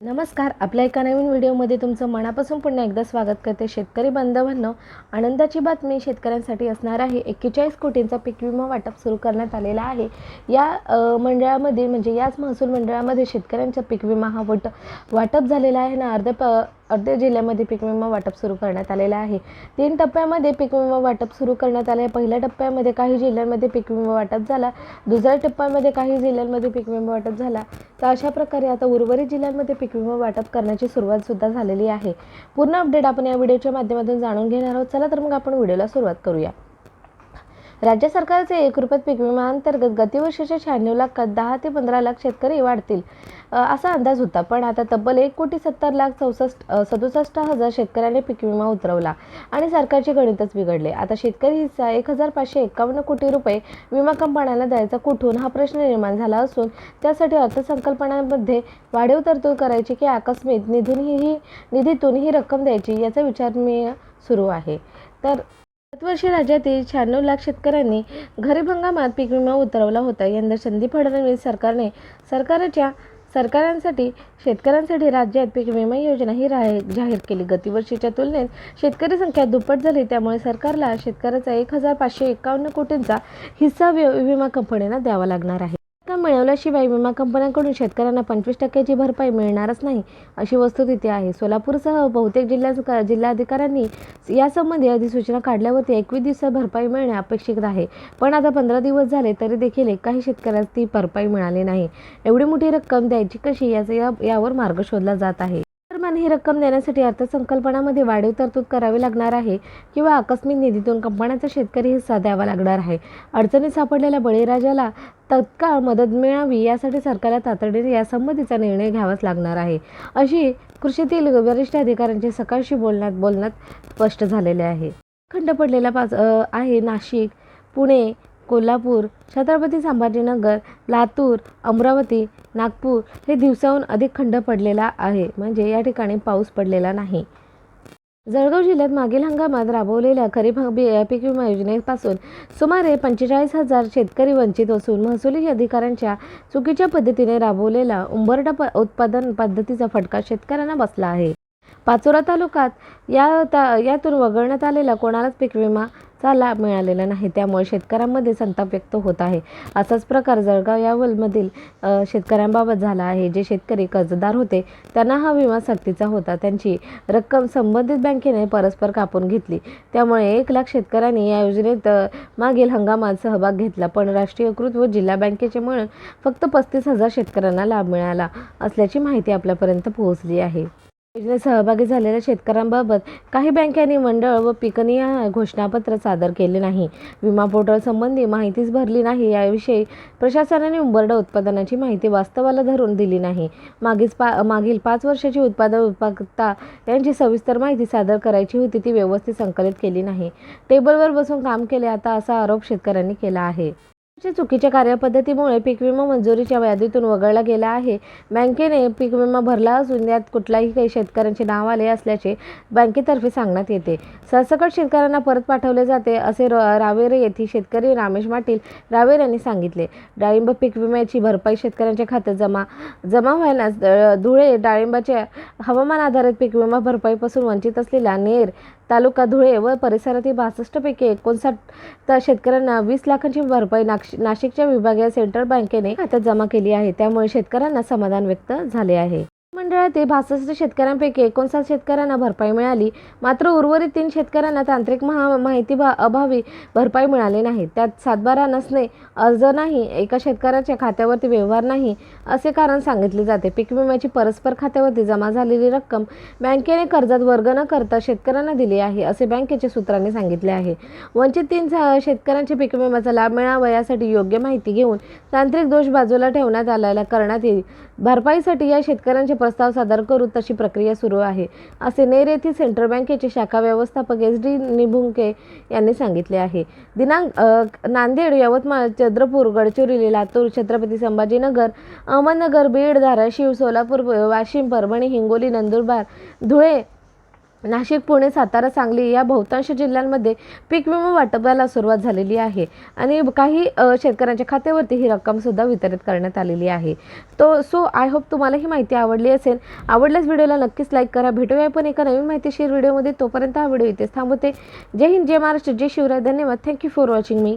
नमस्कार. आपल्या एका नवीन व्हिडिओमध्ये तुमचं मनापासून पुन्हा एकदा स्वागत करते शेतकरी बांधवांनो. आनंदाची बातमी शेतकऱ्यांसाठी असणार आहे. एक्केचाळीस कोटींचा पीक विमा वाटप सुरू करण्यात आलेला आहे. या मंडळामध्ये म्हणजे याच महसूल मंडळामध्ये शेतकऱ्यांचा पीक विमा हा वट वाटप झालेला आहे. ना अर्ध्या प अर्ध्या जिल्ह्यामध्ये पीक विमा वाटप सुरू करण्यात आलेला आहे. तीन टप्प्यामध्ये पीक विमा वाटप सुरू करण्यात आले. आहे पहिल्या टप्प्यामध्ये काही जिल्ह्यांमध्ये पीक विमा वाटप झाला. दुसऱ्या टप्प्यामध्ये काही जिल्ह्यांमध्ये पीक विमा वाटप झाला. तर अशा प्रकारे आता उर्वरित जिल्ह्यांमध्ये पीक विमा वाटप करण्याची सुरुवात सुद्धा झालेली आहे. पूर्ण अपडेट आपण या व्हिडिओच्या माध्यमातून जाणून घेणार आहोत. चला तर मग आपण व्हिडिओला सुरुवात करूया. राज्य सरकारचे एक रुपयात पीक विमा अंतर्गत गतिवर्षाच्या शहाण्णव लाखात दहा ते पंधरा लाख शेतकरी वाढतील. असा अंदाज होता. पण आता तब्बल एक कोटी सत्तर लाख चौसष्ट सदुसष्ट हजार शेतकऱ्यांनी पीक विमा उतरवला आणि सरकारचे गणितच बिघडले. आता शेतकरी हिस्सा एक हजार पाचशे एकावन्न कोटी रुपये विमा कंपन्यांना द्यायचा कुठून हा प्रश्न निर्माण झाला असून त्यासाठी अर्थसंकल्पनामध्ये वाढीव तरतूद करायची की आकस्मिक निधून ही ही निधीतून ही रक्कम द्यायची याचा विचार मी सुरू आहे. तर गतवर्षी राज्यातील शहाण्णव लाख शेतकऱ्यांनी खरीप हंगामात पीक विमा उतरवला होता. यंदा संदीप फडणवीस सरकारने सरकारच्या सरकारांसाठी शेतकऱ्यांसाठी राज्यात पीक विमा योजना ही राह जाहीर केली. गतिवर्षीच्या तुलनेत शेतकरी संख्या दुप्पट झाली. त्यामुळे सरकारला शेतकऱ्याचा एक हजार पाचशे एकावन्न कोटींचा हिस्सा वि विमा कंपन्यांना द्यावा लागणार आहे. रक्कम मिळवल्याशिवाय विमा कंपन्यांकडून शेतकऱ्यांना पंचवीस टक्क्याची भरपाई मिळणारच नाही अशी वस्तुस्थिती आहे. सोलापूरसह बहुतेक जिल्ह्या जिल्हाधिकाऱ्यांनी यासंबंधी अधिसूचना काढल्यावरती एकवीस दिवसात भरपाई मिळणे अपेक्षित आहे. पण आता पंधरा दिवस झाले तरी देखील एकाही शेतकऱ्यास ती भरपाई मिळाली नाही. एवढी मोठी रक्कम द्यायची कशी याचा या यावर मार्ग शोधला जात आहे. दरम्यान ही रक्कम देण्यासाठी अर्थसंकल्पनामध्ये वाढीव तरतूद करावी लागणार आहे किंवा आकस्मिक निधीतून कंपन्यांचा शेतकरी हिस्सा द्यावा लागणार आहे. अडचणीत सापडलेल्या बळीराजाला तत्काळ मदत मिळावी यासाठी सरकारला तातडीने यासंबंधीचा निर्णय घ्यावाच लागणार आहे. अशी कृषीतील वरिष्ठ अधिकाऱ्यांचे सकाळशी बोलण्यात बोलण्यात स्पष्ट झालेले आहे. खंड पडलेला पाच आहे नाशिक पुणे कोल्हापूर छत्रपती संभाजीनगर लातूर अमरावती नागपूर हे दिवसाहून अधिक खंड पडलेला आहे. म्हणजे या ठिकाणी पाऊस पडलेला नाही. जळगाव जिल्ह्यात मागील हंगामात राबवलेल्या खरीप पीक विमा योजनेपासून सुमारे पंचेचाळीस हजार शेतकरी वंचित असून महसुली अधिकाऱ्यांच्या चुकीच्या पद्धतीने राबवलेला उंबरडा प उत्पादन पद्धतीचा फटका शेतकऱ्यांना बसला आहे. पाचोरा तालुक्यात या ता यातून वगळण्यात आलेला कोणालाच पीक विमाचा लाभ मिळालेला नाही. त्यामुळे शेतकऱ्यांमध्ये संताप व्यक्त होत आहे. असाच प्रकार जळगाव यावलमधील अ, शेतकऱ्यांबाबत झाला आहे. जे शेतकरी कर्जदार होते त्यांना हा विमा सक्तीचा होता. त्यांची रक्कम संबंधित बँकेने परस्पर कापून घेतली. त्यामुळे एक लाख शेतकऱ्यांनी या योजनेत मागील हंगामात सहभाग घेतला. पण राष्ट्रीयकृत व जिल्हा बँकेचे मिळून फक्त पस्तीस हजार शेतकऱ्यांना लाभ मिळाला असल्याची माहिती आपल्यापर्यंत पोहोचली आहे. योजनेत सहभागी झालेल्या शेतकऱ्यांबाबत काही बँकांनी मंडळ व पिकनीय घोषणापत्र सादर केले नाही. विमा पोर्टल संबंधी माहितीच भरली नाही. याविषयी प्रशासनाने उंबरडा उत्पादनाची माहिती वास्तवाला धरून दिली नाही. मागील पा मागील पाच वर्षाची उत्पादन उत्पादकता यांची सविस्तर माहिती सादर करायची होती ती व्यवस्थित संकलित केली नाही. टेबलवर बसून काम केले आता असा आरोप शेतकऱ्यांनी केला आहे. चुकीच्या कार्यपद्धतीमुळे पीक विमा मंजुरीच्या यादीतून वगळला गेला आहे. बँकेने पीक विमा भरला असून यात कुठलाही काही शेतकऱ्यांचे नाव आले असल्याचे बँकेतर्फे सांगण्यात येते. सरसकट शेतकऱ्यांना परत पाठवले जाते असे र- रावेरे येथील शेतकरी रामेश पाटील रावेर यांनी सांगितले. डाळिंब पीक विम्याची भरपाई शेतकऱ्यांच्या खात्यात जमा जमा व्हायला धुळे डाळिंबाच्या हवामान आधारित पीक विमा भरपाईपासून वंचित असलेला नेर तालुका धुळे व परिसरातील बासष्टपैकी एकोणसाठ शेतकऱ्यांना वीस लाखांची भरपाई नाशिक नाशिकच्या विभागीय सेंट्रल बँकेने खात्यात जमा केली आहे. त्यामुळे शेतकऱ्यांना समाधान व्यक्त झाले आहे. मंडळातील बासष्ट शेतकऱ्यांपैकी एकोणसाठ शेतकऱ्यांना भरपाई मिळाली. मात्र उर्वरित तीन शेतकऱ्यांना तांत्रिक महा माहिती भा अभावी भरपाई मिळाली नाही. त्यात सातबारा नसणे अर्ज नाही एका शेतकऱ्याच्या खात्यावरती व्यवहार नाही असे कारण सांगितले जाते. पीक विम्याची परस्पर खात्यावरती जमा झालेली रक्कम बँकेने कर्जात वर्ग न करता शेतकऱ्यांना दिली आहे असे बँकेच्या सूत्रांनी सांगितले आहे. वंचित तीन सा- पीक विम्याचा लाभ मिळावा यासाठी योग्य माहिती घेऊन तांत्रिक दोष बाजूला ठेवण्यात आलेला करण्यात येईल. भरपाईसाठी या शेतकऱ्यांचे प्रस्ताव सादर करू तशी प्रक्रिया सुरू आहे असे नेर येथील सेंट्रल बँकेचे शाखा व्यवस्थापक एस डी निभुंके यांनी सांगितले आहे. दिनांक नांदेड यवतमाळ चंद्रपूर गडचिरोली लातूर छत्रपती संभाजीनगर अहमदनगर बीड धाराशिव सोलापूर वाशिम परभणी हिंगोली नंदुरबार धुळे नाशिक पुणे सातारा सांगली या बहुतांश जिल्ह्यांमध्ये पीक विमा वाटपाला सुरुवात झालेली आहे आणि काही शेतकऱ्यांच्या खात्यावरती ही रक्कमसुद्धा वितरित करण्यात आलेली आहे. तो सो आय होप तुम्हाला ही माहिती आवडली असेल. आवडल्यास व्हिडिओला नक्कीच लाईक करा. भेटूया पण एका नवीन माहितीशीर व्हिडिओमध्ये. तोपर्यंत हा व्हिडिओ इथेच थांबवते. जय हिंद जय महाराष्ट्र जय शिवराय. धन्यवाद. Thank you for watching me